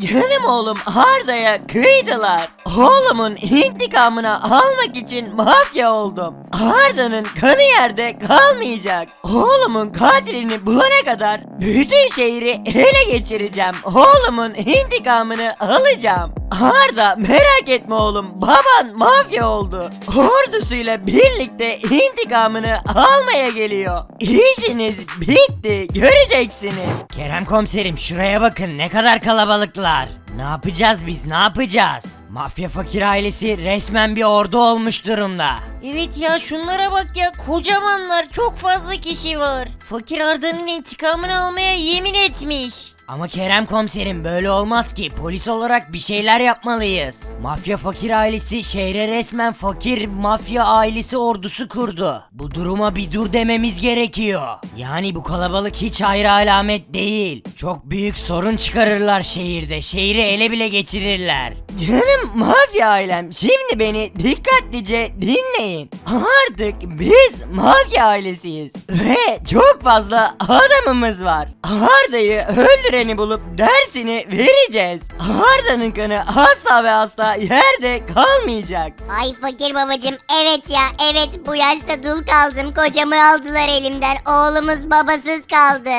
Canım oğlum Arda'ya kıydılar. Oğlumun intikamını almak için mafya oldum. Arda'nın kanı yerde kalmayacak. Oğlumun katilini bulana kadar bütün şehri ele geçireceğim. Oğlumun intikamını alacağım. Arda merak etme oğlum baban mafya oldu. Ordusuyla birlikte intikamını almaya geliyor. İşiniz bitti göreceksiniz. Kerem komiserim şuraya bakın ne kadar kalabalıklar. Ne yapacağız biz ne yapacağız? Mafya fakir ailesi resmen bir ordu olmuş durumda. Evet ya şunlara bak ya kocamanlar çok fazla kişi var. Fakir Arda'nın intikamını almaya yemin etmiş. Ama Kerem komiserim böyle olmaz ki polis olarak bir şeyler yapmalıyız. Mafya fakir ailesi şehre resmen fakir mafya ailesi ordusu kurdu. Bu duruma bir dur dememiz gerekiyor. Yani bu kalabalık hiç hayra alamet değil. Çok büyük sorun çıkarırlar şehirde. Şehri ele bile geçirirler. Canım mafya ailem şimdi beni dikkatlice dinleyin. Artık biz mafya ailesiyiz. Ve çok fazla adamımız var. Arda'yı öldüreni bulup dersini vereceğiz. Arda'nın kanı asla ve asla yerde kalmayacak. Ay fakir babacım evet ya evet bu yaşta dul kaldım kocamı aldılar elimden oğlumuz babasız kaldı.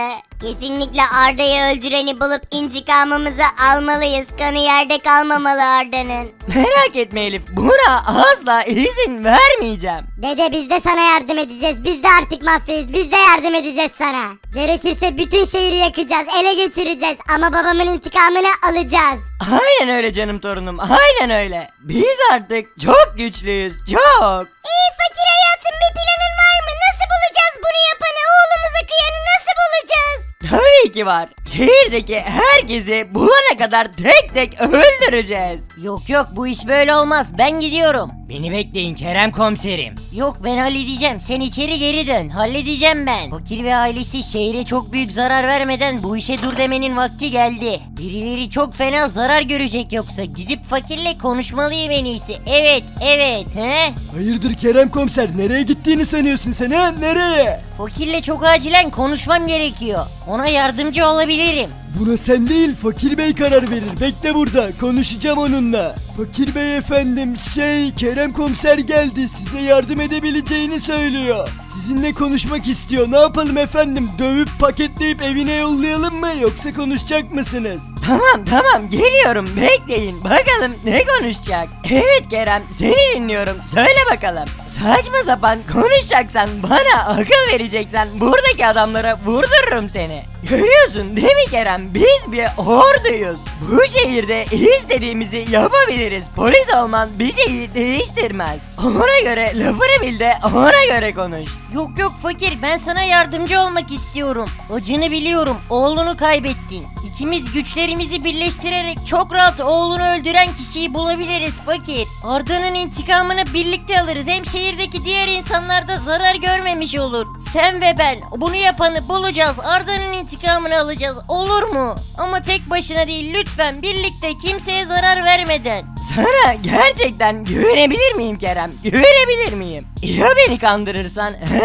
Kesinlikle Arda'yı öldüreni bulup intikamımızı almalıyız kanı yerde kalmamalı Arda'nın. Merak etme Elif buna asla izin vermeyeceğim. Dede biz de sana yardım edeceğiz biz de artık mafyayız biz de yardım edeceğiz sana. Gerekirse bütün şehri yakacağız ele geçireceğiz ama babamın intikamını alacağız. Aynen öyle canım torunum aynen öyle. Biz artık çok güçlüyüz çok. İyi fakir hayatım bir planın var mı? Nasıl bulacağız bunu yapanı? Oğlumuza kıyanı nasıl bulacağız? Tabii ki var. Şehirdeki herkesi bulana kadar tek tek öldüreceğiz. Yok yok bu iş böyle olmaz. Ben gidiyorum. Beni bekleyin Kerem komiserim. Yok ben halledeceğim. Sen içeri geri dön. Halledeceğim ben. Fakir ve ailesi şehre çok büyük zarar vermeden bu işe dur demenin vakti geldi. Birileri çok fena zarar görecek yoksa. Gidip fakirle konuşmalıyım en iyisi. Evet evet. He? Hayırdır Kerem komiser nereye gittiğini sanıyorsun sen ha nereye? Fakirle çok acilen konuşmam gerekiyor. Ona yardımcı olabilirim. Buna sen değil Fakir Bey karar verir bekle burada konuşacağım onunla. Fakir Bey efendim şey Kerem komiser geldi size yardım edebileceğini söylüyor. Sizinle konuşmak istiyor ne yapalım efendim dövüp paketleyip evine yollayalım mı yoksa konuşacak mısınız? Tamam tamam geliyorum bekleyin bakalım ne konuşacak. Evet Kerem seni dinliyorum söyle bakalım. Saçma sapan konuşacaksan bana akıl vereceksen buradaki adamlara vurdururum seni. Görüyorsun değil mi Kerem biz bir orduyuz. Bu şehirde istediğimizi yapabiliriz. Polis olman bir şeyi değiştirmez. Ona göre lafını bil de ona göre konuş. Yok yok fakir ben sana yardımcı olmak istiyorum. Acını biliyorum oğlunu kaybettin. İkimiz güçlerimizi birleştirerek çok rahat oğlunu öldüren kişiyi bulabiliriz fakir. Arda'nın intikamını birlikte alırız. Hem şehirdeki diğer insanlar da zarar görmemiş olur. Sen ve ben bunu yapanı bulacağız. Arda'nın intikamını alacağız. Olur mu? Ama tek başına değil lütfen birlikte kimseye zarar vermeden. Sana gerçekten güvenebilir miyim Kerem? Güvenebilir miyim? Ya beni kandırırsan? He?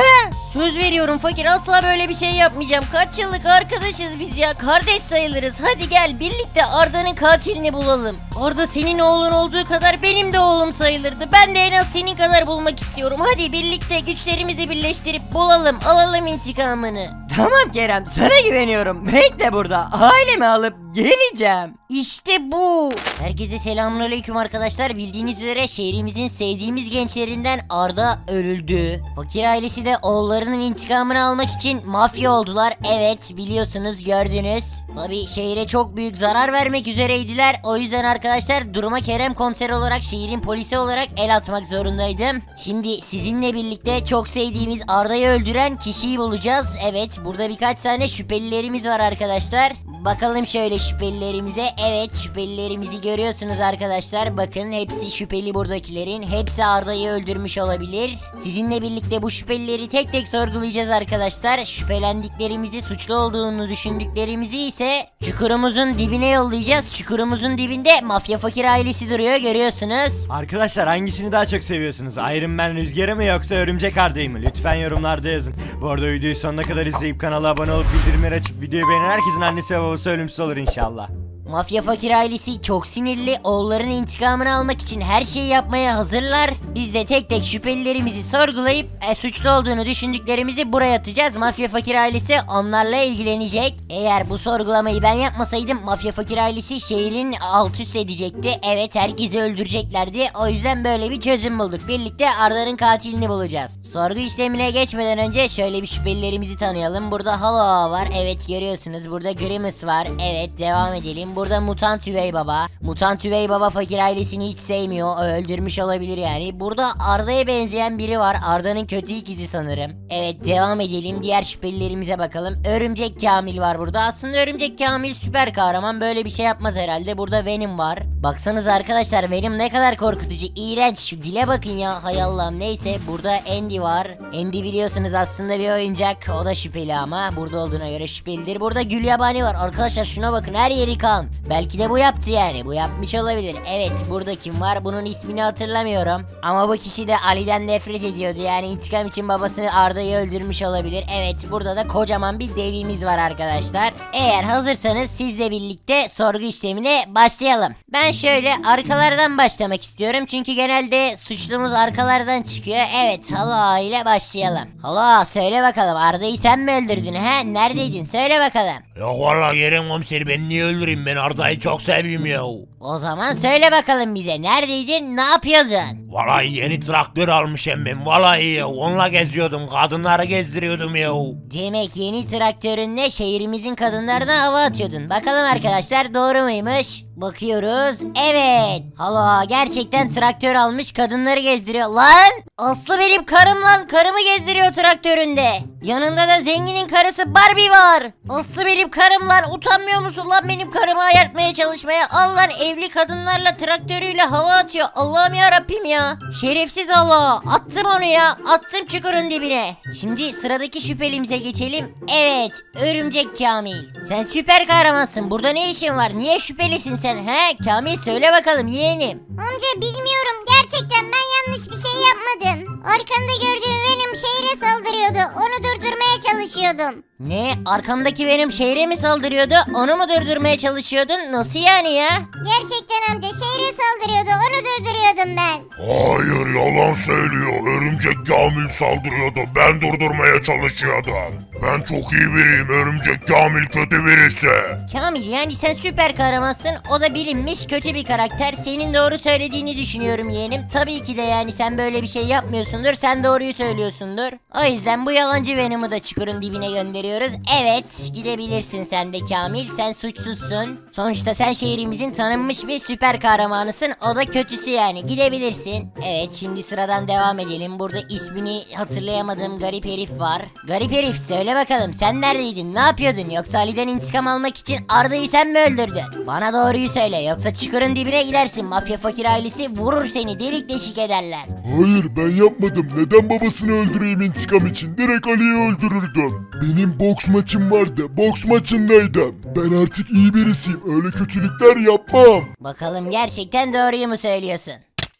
Söz veriyorum fakir asla böyle bir şey yapmayacağım. Kaç yıllık arkadaşız biz ya. Kardeş sayılırız. Hadi gel birlikte Arda'nın katilini bulalım. Arda senin oğlun olduğu kadar benim de oğlum sayılırdı. Ben de en az senin kadar bulmak istiyorum. Hadi birlikte güçlerimizi birleştirip bulalım. Alalım intikamını. Tamam Kerem sana güveniyorum. Bekle burada. Ailemi alıp geleceğim. İşte bu. Herkese selamünaleyküm arkadaşlar. Bildiğiniz üzere şehrimizin sevdiğimiz gençlerinden Arda öldü. Fakir ailesi de oğullarının intikamını almak için mafya oldular. Evet biliyorsunuz gördünüz. Tabi şehre çok büyük zarar vermek üzereydiler. O yüzden arkadaşlar duruma Kerem komiser olarak şehrin polisi olarak el atmak zorundaydım. Şimdi sizinle birlikte çok sevdiğimiz Arda'yı öldüren kişiyi bulacağız. Evet burada birkaç tane şüphelilerimiz var arkadaşlar. Bakalım şöyle şüphelilerimize. Evet şüphelilerimizi görüyorsunuz arkadaşlar. Bakın hepsi şüpheli buradakilerin. Hepsi Arda'yı öldürmüş olabilir. Sizinle birlikte bu şüphelileri tek tek sorgulayacağız arkadaşlar. Şüphelendiklerimizi suçlu olduğunu düşündüklerimizi ise çukurumuzun dibine yollayacağız. Çukurumuzun dibinde mafya fakir ailesi duruyor görüyorsunuz. Arkadaşlar hangisini daha çok seviyorsunuz? Iron Man Rüzgar'ı mı yoksa Örümcek Arda'yı mı? Lütfen yorumlarda yazın. Bu arada videoyu sonuna kadar izleyip kanala abone olup bildirimleri açıp videoyu beğenen herkesin annesi ve babası ölümsüz olur inşallah. Mafya fakir ailesi çok sinirli. Oğulların intikamını almak için her şeyi yapmaya hazırlar. Biz de tek tek şüphelilerimizi sorgulayıp e, suçlu olduğunu düşündüklerimizi buraya atacağız. Mafya fakir ailesi onlarla ilgilenecek. Eğer bu sorgulamayı ben yapmasaydım mafya fakir ailesi şehrin alt üst edecekti. Evet herkesi öldüreceklerdi. O yüzden böyle bir çözüm bulduk. Birlikte Arda'nın katilini bulacağız. Sorgu işlemine geçmeden önce şöyle bir şüphelilerimizi tanıyalım. Burada Halo var. Evet görüyorsunuz. Burada Grimace var. Evet devam edelim. Burada Mutant Üvey Baba. Mutant Üvey Baba fakir ailesini hiç sevmiyor. Öldürmüş olabilir yani. Burada Arda'ya benzeyen biri var. Arda'nın kötü ikizi sanırım. Evet devam edelim. Diğer şüphelilerimize bakalım. Örümcek Kamil var burada. Aslında Örümcek Kamil süper kahraman. Böyle bir şey yapmaz herhalde. Burada Venom var. Baksanıza arkadaşlar Venom ne kadar korkutucu. iğrenç. Şu dile bakın ya. Hay Allah'ım neyse. Burada Andy var. Andy biliyorsunuz aslında bir oyuncak. O da şüpheli ama. Burada olduğuna göre şüphelidir. Burada Gülyabani var. Arkadaşlar şuna bakın. Her yeri kan. Belki de bu yaptı yani. Bu yapmış olabilir. Evet burada kim var? Bunun ismini hatırlamıyorum. Ama bu kişi de Ali'den nefret ediyordu. Yani intikam için babası Arda'yı öldürmüş olabilir. Evet burada da kocaman bir devimiz var arkadaşlar. Eğer hazırsanız sizle birlikte sorgu işlemine başlayalım. Ben şöyle arkalardan başlamak istiyorum. Çünkü genelde suçlumuz arkalardan çıkıyor. Evet Hala ile başlayalım. Hala söyle bakalım Arda'yı sen mi öldürdün he? Neredeydin? Söyle bakalım. Yok valla Kerem komiser ben niye öldüreyim ben Arda'yı çok seviyorum ya. O zaman söyle bakalım bize neredeydin ne yapıyordun? Vallahi yeni traktör almışım ben vallahi ya onunla geziyordum kadınları gezdiriyordum ya. Demek yeni traktörünle şehrimizin kadınlarına hava atıyordun. Bakalım arkadaşlar doğru muymuş? Bakıyoruz. Evet. Hala gerçekten traktör almış kadınları gezdiriyor. Lan! Aslı benim karım lan. Karımı gezdiriyor traktöründe. Yanında da zenginin karısı Barbie var. Aslı benim karım lan. Utanmıyor musun lan benim karımı ayartmaya çalışmaya? Al lan evli kadınlarla traktörüyle hava atıyor. Allah'ım ya Rabbim ya. Şerefsiz Allah. Attım onu ya. Attım çukurun dibine. Şimdi sıradaki şüphelimize geçelim. Evet. Örümcek Kamil. Sen süper kahramansın. Burada ne işin var? Niye şüphelisin sen? He? Kamil söyle bakalım yeğenim. Amca bilmiyorum gerçekten ben yanlış bir şey yapmadım. Arkanda gördüğüm Venom şehre saldırıyordu. Onu durdurmaya çalışıyordum. Ne? Arkamdaki benim şehre mi saldırıyordu? Onu mu durdurmaya çalışıyordun? Nasıl yani ya? Gerçekten amca şehre saldırıyordu. Onu durduruyordum ben. Hayır yalan söylüyor örümcek Kamil saldırıyordu ben durdurmaya çalışıyordum. Ben çok iyi biriyim örümcek Kamil kötü birisi. Kamil yani sen süper kahramansın. O da bilinmiş kötü bir karakter. Senin doğru söylediğini düşünüyorum yeğenim. Tabii ki de yani sen böyle bir şey yapmıyorsundur. Sen doğruyu söylüyorsundur. O yüzden bu yalancı Venom'u da çukurun dibine gönderiyoruz. Evet gidebilirsin sen de Kamil. Sen suçsuzsun. Sonuçta sen şehrimizin tanınmış bir süper kahramanısın. O da kötüsü yani. Gidebilirsin. Evet şimdi sıradan devam edelim. Burada ismini hatırlayamadığım garip herif var. Garip herif söyle bakalım sen neredeydin? Ne yapıyordun? Yoksa Ali'den intikam almak için Arda'yı sen mi öldürdün? Bana doğruyu söyle. Yoksa çukurun dibine gidersin. Mafya fakir ailesi vurur seni. Delik deşik ederler. Hayır ben yapmadım. Neden babasını öldüreyim intikam için? Direkt Ali'yi öldürürdüm. Benim boks maçım vardı. Boks maçındaydım. Ben artık iyi birisiyim. Öyle kötülükler yapmam. Bakalım gerçekten doğruyu mu söylüyorsun?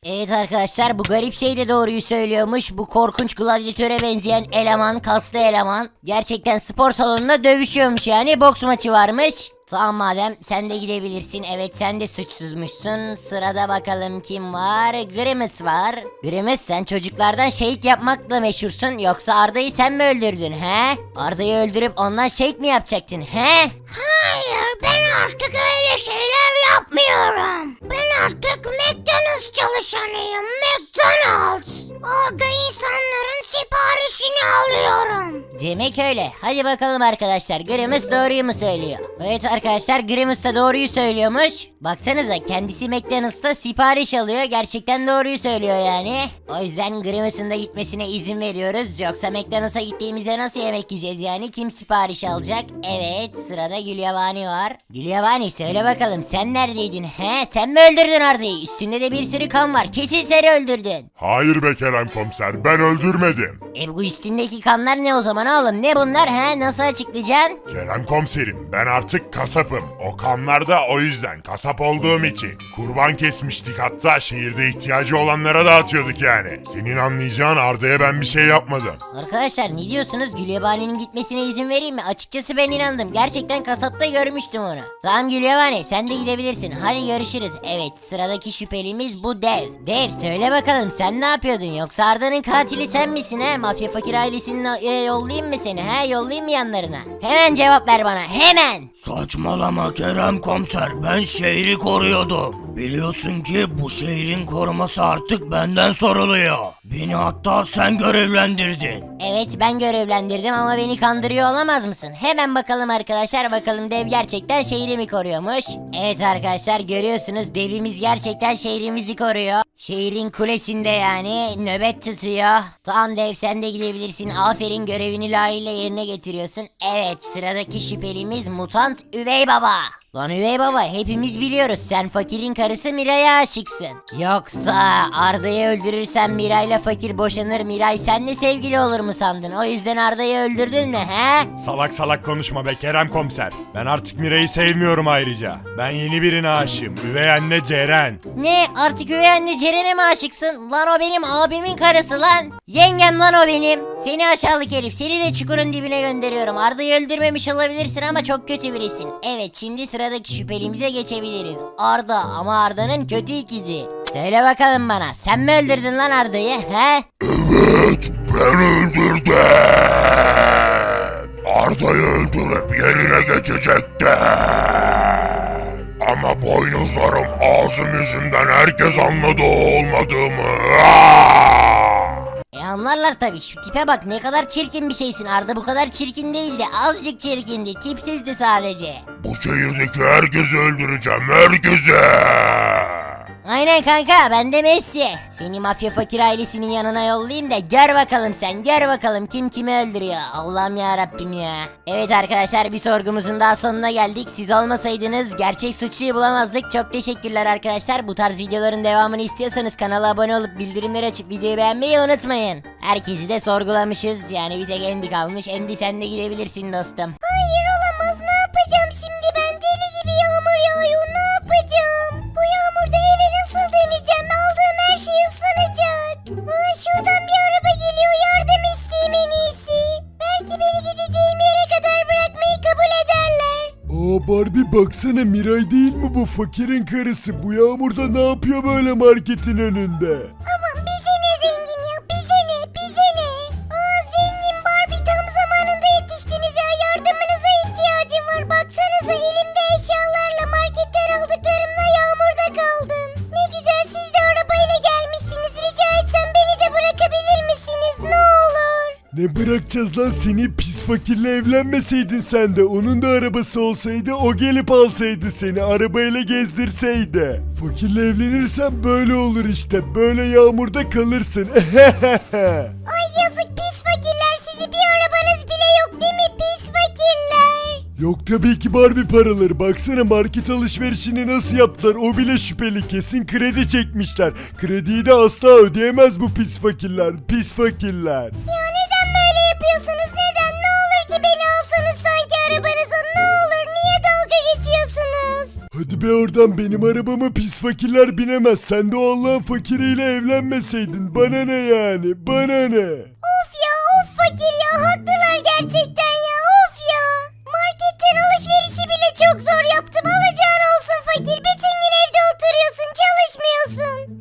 Evet arkadaşlar bu garip şey de doğruyu söylüyormuş. Bu korkunç gladyatöre benzeyen eleman, kaslı eleman. Gerçekten spor salonunda dövüşüyormuş yani. Boks maçı varmış. Tamam madem sen de gidebilirsin. Evet sen de suçsuzmuşsun. Sırada bakalım kim var? Grimace var. Grimace sen çocuklardan şehit yapmakla meşhursun. Yoksa Arda'yı sen mi öldürdün he? Arda'yı öldürüp ondan şehit mi yapacaktın he? Hayır ben artık öyle şeyler yapmıyorum. Ben artık McDonald's çalışanıyım. McDonald's. Orada insanların siparişini alıyorum. Demek öyle. Hadi bakalım arkadaşlar. Grimace doğruyu mu söylüyor? Evet arkadaşlar Grimace da doğruyu söylüyormuş. Baksanıza kendisi McDonald's'ta sipariş alıyor. Gerçekten doğruyu söylüyor yani. O yüzden Grimace'ın da gitmesine izin veriyoruz. Yoksa McDonald's'a gittiğimizde nasıl yemek yiyeceğiz yani? Kim sipariş alacak? Evet sırada Gülyabani var. Gülyabani söyle bakalım sen neredeydin? He sen mi öldürdün Arda'yı? Üstünde de bir sürü kan var. Kesin sen öldürdün. Hayır be Kerem komiser ben öldürmedim. E bu üstündeki kanlar ne o zaman oğlum ne bunlar he nasıl açıklayacaksın? Kerem komiserim ben artık kasapım. O kanlar da o yüzden kasap olduğum için. Kurban kesmiştik hatta şehirde ihtiyacı olanlara dağıtıyorduk yani. Senin anlayacağın Arda'ya ben bir şey yapmadım. Arkadaşlar ne diyorsunuz Gülyabani'nin gitmesine izin vereyim mi? Açıkçası ben inandım gerçekten kasapta görmüştüm onu. Tamam Gülyabani sen de gidebilirsin hadi görüşürüz. Evet sıradaki şüphelimiz bu dev. Dev söyle bakalım sen ne yapıyordun yoksa Arda'nın katili sen misin he? Mafya fakir ailesinin e, yollayayım mı seni he yollayayım mı yanlarına? Hemen cevap ver bana hemen. Saçmalama Kerem komiser ben şehri koruyordum. Biliyorsun ki bu şehrin koruması artık benden soruluyor. Beni hatta sen görevlendirdin. Evet ben görevlendirdim ama beni kandırıyor olamaz mısın? Hemen bakalım arkadaşlar bakalım dev gerçekten şehri mi koruyormuş? Evet arkadaşlar görüyorsunuz devimiz gerçekten şehrimizi koruyor. Şehrin kulesinde yani nöbet tutuyor. Tamam dev sen de gidebilirsin. Aferin görevini layığıyla yerine getiriyorsun. Evet sıradaki şüphelimiz mutant üvey baba. Lan üvey baba hepimiz biliyoruz sen fakirin karısı Miray'a aşıksın. Yoksa Arda'yı öldürürsen Miray'la fakir boşanır Miray seninle sevgili olur mu sandın? O yüzden Arda'yı öldürdün mü he? Salak salak konuşma be Kerem komiser. Ben artık Mira'yı sevmiyorum ayrıca. Ben yeni birine aşığım. Üvey anne Ceren. Ne artık üvey anne Ceren'e mi aşıksın? Lan o benim abimin karısı lan. Yengem lan o benim. Seni aşağılık herif seni de çukurun dibine gönderiyorum. Arda'yı öldürmemiş olabilirsin ama çok kötü birisin. Evet şimdi sıradaki şüphelimize geçebiliriz. Arda ama Arda'nın kötü ikizi. Söyle bakalım bana sen mi öldürdün lan Arda'yı he? Evet ben öldürdüm. Arda'yı öldürüp yerine geçecektim. Ama boynuzlarım ağzım yüzünden herkes anladı o olmadığımı. Aa! Anlarlar tabi şu tipe bak ne kadar çirkin bir şeysin Arda bu kadar çirkin değildi azıcık çirkindi tipsizdi sadece. Bu şehirdeki herkesi öldüreceğim herkesi. Aynen kanka ben de Messi. Seni mafya fakir ailesinin yanına yollayayım da gör bakalım sen gör bakalım kim kimi öldürüyor. Allah'ım ya Rabbim ya. Evet arkadaşlar bir sorgumuzun daha sonuna geldik. Siz olmasaydınız gerçek suçluyu bulamazdık. Çok teşekkürler arkadaşlar. Bu tarz videoların devamını istiyorsanız kanala abone olup bildirimleri açıp videoyu beğenmeyi unutmayın. Herkesi de sorgulamışız. Yani bir tek Endi kalmış. Endi sen de gidebilirsin dostum. Hayır olamaz ne yapacağım şimdi ben deli gibi yağmur yağıyor ne yapacağım? Bu yağmurda her şey ıslanacak. Aa, şuradan bir araba geliyor yardım isteyeyim en iyisi. Belki beni gideceğim yere kadar bırakmayı kabul ederler. Aa Barbie baksana Miray değil mi bu fakirin karısı? Bu yağmurda ne yapıyor böyle marketin önünde? Ne bırakacağız lan seni pis fakirle evlenmeseydin sen de onun da arabası olsaydı o gelip alsaydı seni arabayla gezdirseydi. Fakirle evlenirsen böyle olur işte böyle yağmurda kalırsın. Ay yazık pis fakirler sizi bir arabanız bile yok değil mi pis fakirler? Yok tabii ki Barbie paraları baksana market alışverişini nasıl yaptılar o bile şüpheli kesin kredi çekmişler. Krediyi de asla ödeyemez bu pis fakirler pis fakirler. Ya Hadi be oradan benim arabama pis fakirler binemez. Sen de o Allah'ın fakiriyle evlenmeseydin. Bana ne yani? Bana ne? Of ya of fakir ya haklılar gerçekten ya of ya. Marketten alışverişi bile çok zor yaptım alacağın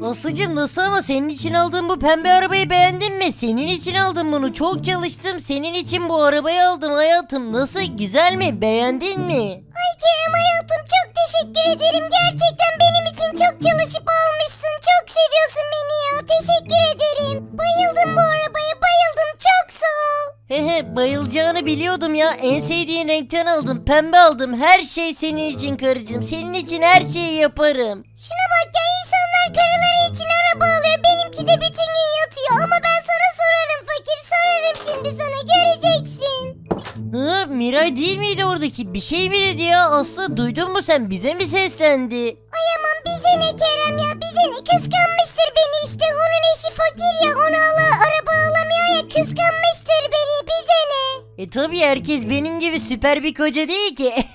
Aslıcım nasıl ama senin için aldığım bu pembe arabayı beğendin mi? Senin için aldım bunu. Çok çalıştım. Senin için bu arabayı aldım hayatım. Nasıl? Güzel mi? Beğendin mi? Ay Kerem hayatım çok teşekkür ederim. Gerçekten benim için çok çalışıp almışsın. Çok seviyorsun beni ya. Teşekkür ederim. Bayıldım bu arabaya bayıldım. Çok sağ ol. Hehe bayılacağını biliyordum ya. En sevdiğin renkten aldım. Pembe aldım. Her şey senin için karıcığım. Senin için her şeyi yaparım. Şuna bak ya insanlar Miray değil miydi oradaki? Bir şey mi dedi ya? Aslı duydun mu sen? Bize mi seslendi? Ay aman bize ne Kerem ya. Bize ne kıskanmıştır beni işte. Onun eşi fakir ya. Onu ala araba alamıyor ya. Kıskanmıştır beni. Bize ne? E tabi herkes benim gibi süper bir koca değil ki.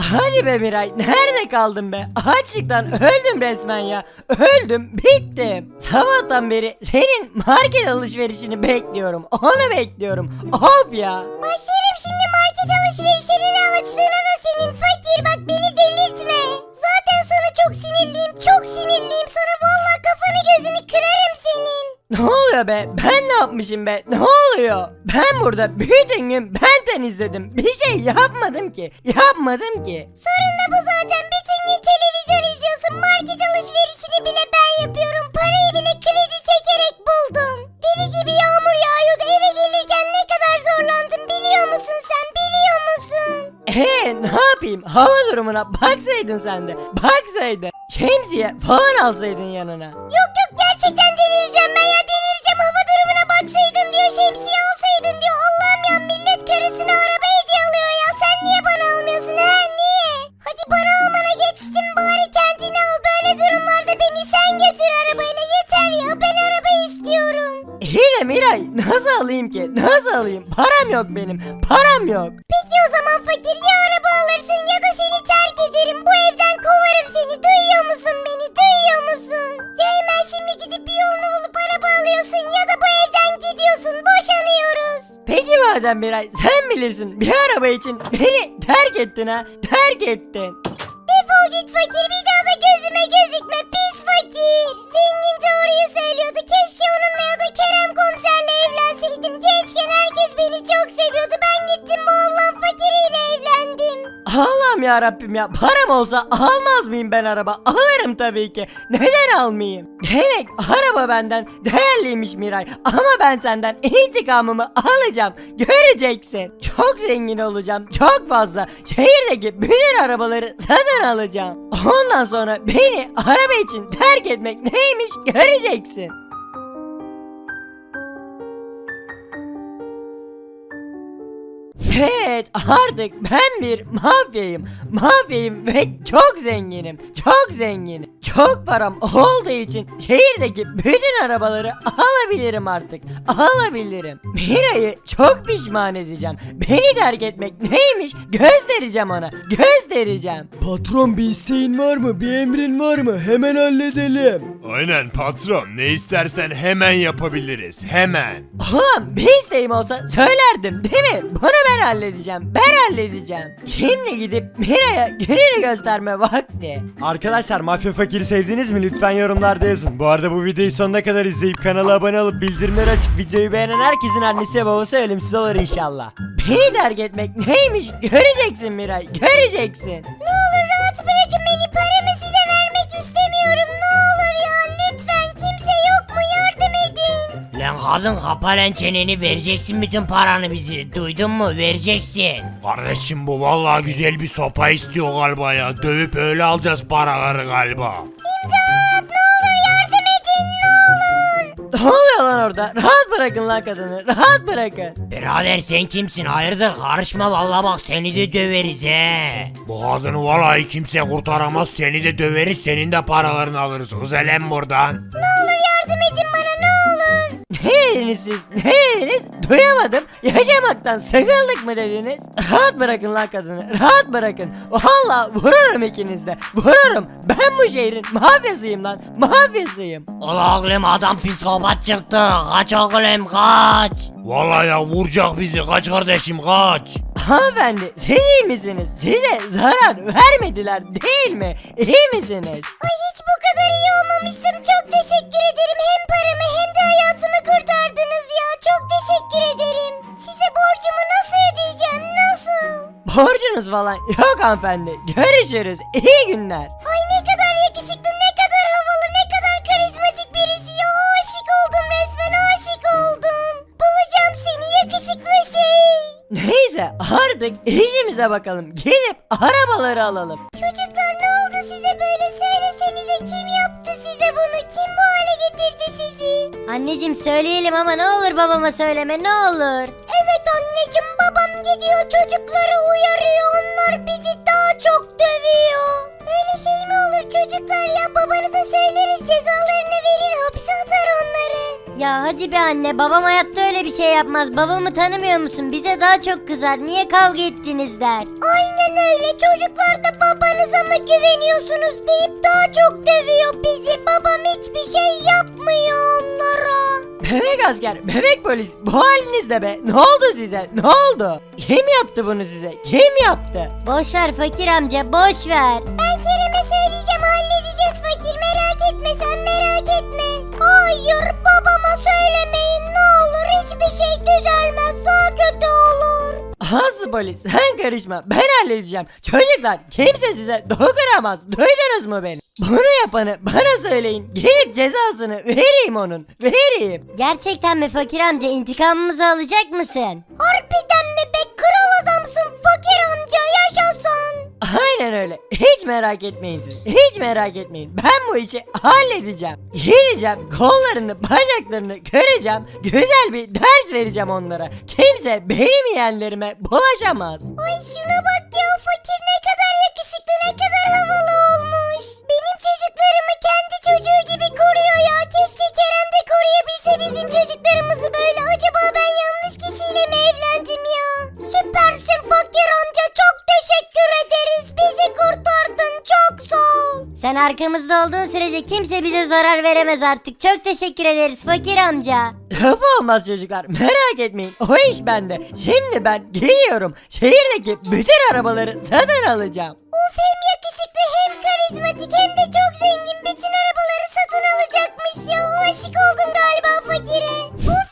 Hadi be Miray nerede kaldın be? Açlıktan öldüm resmen ya. Öldüm bittim. Sabahtan beri senin market alışverişini bekliyorum. Onu bekliyorum. Of ya. Başlarım şimdi market alışverişlerine açlığına da senin fakir bak beni delirtme. Zaten sana çok sinirliyim çok sinirliyim sana vallahi kafanı gözünü kırarım senin. Ne oluyor be? Ben ne yapmışım be? Ne oluyor? Ben burada bütün gün ben temizledim. Bir şey yapmadım ki. Yapmadım ki. Sorun da bu zaten bütün gün televizyon izliyorsun market alışverişini bile ben yapıyorum parayı bile kredi çekerek buldum. Deli gibi yağmur yağıyordu eve gelirken zorlandım biliyor musun sen biliyor musun? Eee ne yapayım? Hava durumuna baksaydın sen de. Baksaydın. Şemsiye falan alsaydın yanına. Yok yok gerçekten delireceğim ben ya delireceğim hava durumuna baksaydın diyor şemsiye alsaydın diyor Allah'ım ya millet karısına araba hediye alıyor ya sen niye bana almıyorsun Miray nasıl alayım ki? Nasıl alayım? Param yok benim. Param yok. Peki o zaman fakir ya araba alırsın ya da seni terk ederim bu evden kovarım seni duyuyor musun beni duyuyor musun? Ya hemen şimdi gidip bir yolunu bulup araba alıyorsun ya da bu evden gidiyorsun boşanıyoruz. Peki madem Miray sen bilirsin bir araba için beni terk ettin ha. Terk ettin. Defol git fakir bir daha da gözüme gözükme pis fakir. Zengin doğruyu söylüyordu keşke onunla ya da Kerem komiserle evlenseydim. Gençken herkes beni çok seviyordu ben gittim bu ya Rabbim ya param olsa almaz mıyım ben araba? Alırım tabii ki. Neden almayayım? Demek araba benden değerliymiş Miray. Ama ben senden intikamımı alacağım. Göreceksin. Çok zengin olacağım. Çok fazla. Şehirdeki bütün arabaları satın alacağım. Ondan sonra beni araba için terk etmek neymiş göreceksin. Evet artık ben bir mafyayım. Mafyayım ve çok zenginim. Çok zenginim. Çok param olduğu için şehirdeki bütün arabaları alabilirim artık. Alabilirim. Mira'yı çok pişman edeceğim. Beni terk etmek neymiş göstereceğim ona. Göstereceğim. Patron bir isteğin var mı? Bir emrin var mı? Hemen halledelim. Aynen patron ne istersen hemen yapabiliriz hemen. Ulan bir isteğim olsa söylerdim değil mi? Bunu ben halledeceğim. Ben halledeceğim. Şimdi gidip Mira'ya gününü gösterme vakti. Arkadaşlar Mafya Fakir'i sevdiniz mi? Lütfen yorumlarda yazın. Bu arada bu videoyu sonuna kadar izleyip kanala abone olup bildirimleri açıp videoyu beğenen herkesin annesi ve babası ölümsüz olur inşallah. Beni terk etmek neymiş göreceksin Miray göreceksin. Ne olur rahat bırakın beni paramı size vermek istemiyorum ne olur ya lütfen kimse yok mu yardım edin. Lan kadın kapa lan çeneni vereceksin bütün paranı bizi. Duydun mu? Vereceksin. Kardeşim bu vallahi güzel bir sopa istiyor galiba ya. Dövüp öyle alacağız paraları galiba. İmdat ne olur yardım edin ne olur. Ne oluyor lan orada? Rahat bırakın lan kadını rahat bırakın. Birader sen kimsin? Hayırdır karışma vallahi bak seni de döveriz he. Bu kadını vallahi kimse kurtaramaz. Seni de döveriz senin de paralarını alırız. Kız elem buradan. Ne dediniz siz? Ne dediniz? Duyamadım. Yaşamaktan sıkıldık mı dediniz? Rahat bırakın lan kadını. Rahat bırakın. Valla vururum ikiniz de. Vururum. Ben bu şehrin mafyasıyım lan. Mafyasıyım. Ula oğlum adam psikopat çıktı. Kaç oğlum kaç. Vallahi ya vuracak bizi. Kaç kardeşim kaç. Hanımefendi siz iyi misiniz? Size zarar vermediler değil mi? İyi misiniz? Ay hiç bu kadar iyi olmamıştım çok teşekkür ederim hem paramı hem de hayatımı kurtardınız ya çok teşekkür ederim. Size borcumu nasıl ödeyeceğim nasıl? Borcunuz falan yok hanımefendi. Görüşürüz. İyi günler. Ay ne kadar yakışıklı ne kadar havalı ne kadar karizmatik birisi ya aşık oldum resmen aşık oldum. Bulacağım seni yakışıklı şey. Neyse artık işimize bakalım. Gidip arabaları alalım. Çocuklar ne oldu size böyle söylesenize kim yaptı size bunu kim bu hale getirdi sizi? Anneciğim söyleyelim ama ne olur babama söyleme ne olur. Evet anneciğim babam gidiyor çocukları uyarıyor onlar bizi daha çok dövüyor. Öyle şey mi olur çocuklar ya babanıza söyleriz cezalarını verir hapse atar onları. Ya hadi be anne babam hayatta öyle bir şey yapmaz. Babamı tanımıyor musun? Bize daha çok kızar. Niye kavga ettiniz der. Aynen öyle çocuklar da babanıza mı güveniyorsunuz deyip daha çok dövüyor bizi. Babam hiçbir şey yapmıyor onlara. Bebek asker, bebek polis bu haliniz de be. Ne oldu size? Ne oldu? Kim yaptı bunu size? Kim yaptı? Boş ver fakir amca boş ver. Ben Kerem'e söyleyeceğim halledeceğiz fakir merak etme sen merak etme. Hayır Aslı polis sen karışma ben halledeceğim. Çocuklar kimse size dokuramaz. Duydunuz mu beni? Bunu yapanı bana söyleyin. Gelip cezasını vereyim onun. Vereyim. Gerçekten mi fakir amca intikamımızı alacak mısın? Harbiden mi be kral adamsın fakir amca yaşasın. Aynen öyle. Hiç merak etmeyin siz. Hiç merak etmeyin. Ben bu işi halledeceğim. Gideceğim kollarını bacaklarını kıracağım. Güzel bir ders vereceğim onlara. Kimse benim yeğenlerime bulaşamaz. Ay şuna bak ya fakir Sen arkamızda olduğun sürece kimse bize zarar veremez artık. Çok teşekkür ederiz fakir amca. Lafı olmaz çocuklar merak etmeyin o iş bende. Şimdi ben gidiyorum şehirdeki bütün arabaları satın alacağım. Of hem yakışıklı hem karizmatik hem de çok zengin. Bütün arabaları satın alacakmış ya. Aşık oldum galiba fakire. Of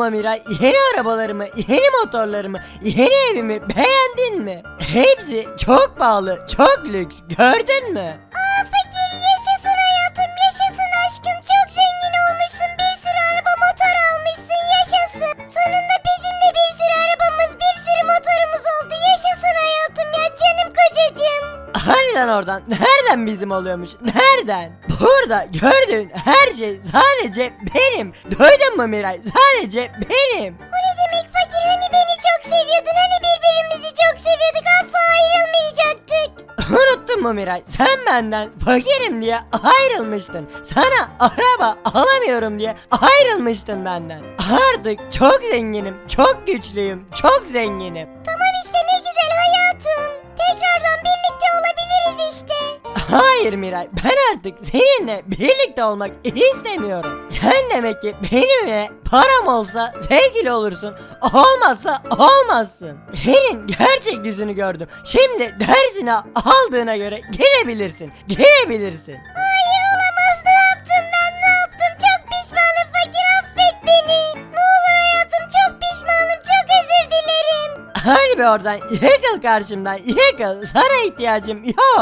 ama Miray yeni arabalarımı yeni motorlarımı yeni evimi beğendin mi? Hepsi çok pahalı çok lüks gördün mü? Aa fakir yaşasın hayatım yaşasın aşkım. Çok zengin olmuşsun. Bir sürü araba motor almışsın yaşasın. Sonunda bizim de bir sürü arabamız bir sürü motorumuz oldu. Yaşasın hayatım ya canım kocacığım. Harbiden oradan nereden bizim oluyormuş nereden? Burada gördüğün her şey sadece benim. Duydun mu Miray sadece benim. O ne demek fakir hani beni çok seviyordun hani birbirimizi çok seviyorduk asla ayrılmayacaktık. Unuttun mu Miray? Sen benden fakirim diye ayrılmıştın. Sana araba alamıyorum diye ayrılmıştın benden. Artık çok zenginim, çok güçlüyüm, çok zenginim. Tamam işte ne güzel hayatım. Tekrardan birlikte olabiliriz işte. Hayır Miray, ben artık seninle birlikte olmak istemiyorum. Sen demek ki benimle param olsa sevgili olursun, olmazsa olmazsın. Senin gerçek yüzünü gördüm. Şimdi dersini aldığına göre gidebilirsin, gidebilirsin. Hayır olamaz ne yaptım ben ne yaptım çok pişmanım fakir affet beni. Ne olur hayatım çok pişmanım çok özür dilerim. Hadi be oradan yıkıl karşımdan yıkıl sana ihtiyacım yok.